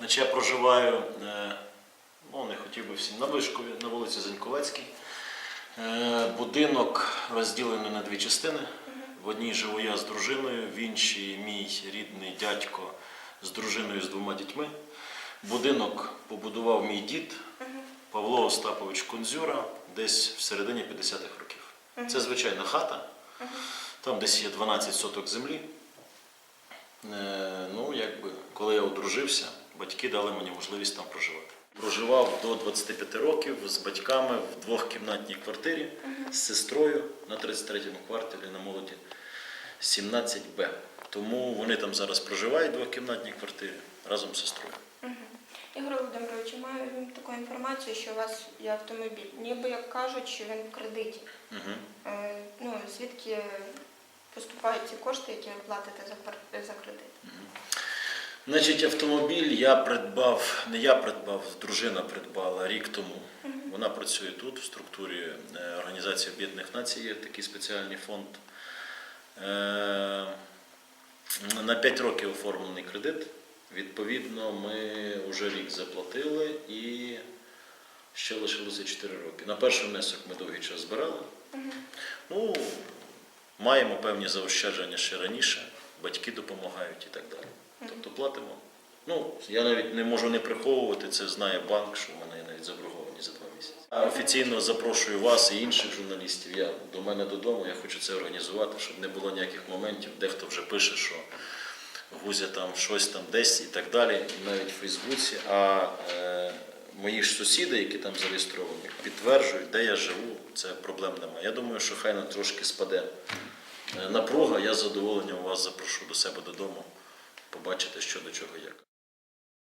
Значить, я проживаю, е, ну не хотів би всім, на Вишкові, на вулиці Заньковецькій. Е, Будинок розділений на дві частини. В одній живу я з дружиною, в іншій мій рідний дядько з дружиною з двома дітьми. Будинок побудував мій дід Павло Остапович Кунзюра десь в середині 50-х років. Це звичайна хата. Там десь є 12 соток землі. Е, Ну, якби, коли я одружився, батьки дали мені можливість там проживати. Проживав до 25 років з батьками в двохкімнатній квартирі з сестрою на 33-му квартирі на молоді 17Б. Тому вони там зараз проживають в двохкімнатній квартирі разом з сестрою. Ігор Володимирович, маю таку інформацію, що у вас є автомобіль. Ніби як кажуть, що він в кредиті. Угу. Е, Ну, звідки поступають ці кошти, які ви платите за, за кредит? Значить, автомобіль я придбав, не я придбав, дружина придбала рік тому. Вона працює тут, в структурі е, Організації Об'єднаних Націй, є такий спеціальний фонд. Е, На 5 років оформлений кредит. Відповідно, ми вже рік заплатили і ще лишилося 4 роки. На перший внесок ми довгий час збирали. Ну, маємо певні заощадження ще раніше, батьки допомагають і так далі. Тобто платимо. Ну, я навіть не можу не приховувати, це знає банк, що в мене навіть заборговані за два місяці. А офіційно запрошую вас і інших журналістів. Я до мене додому, я хочу це організувати, щоб не було ніяких моментів. Дехто вже пише, що Гузя там щось там десь і так далі, навіть в Фейсбуці. А е, мої ж сусіди, які там зареєстровані, підтверджують, де я живу, це проблем немає. Я думаю, що хай нам трошки спаде е, напруга. Я з задоволенням вас запрошу до себе додому, побачити, що до чого як.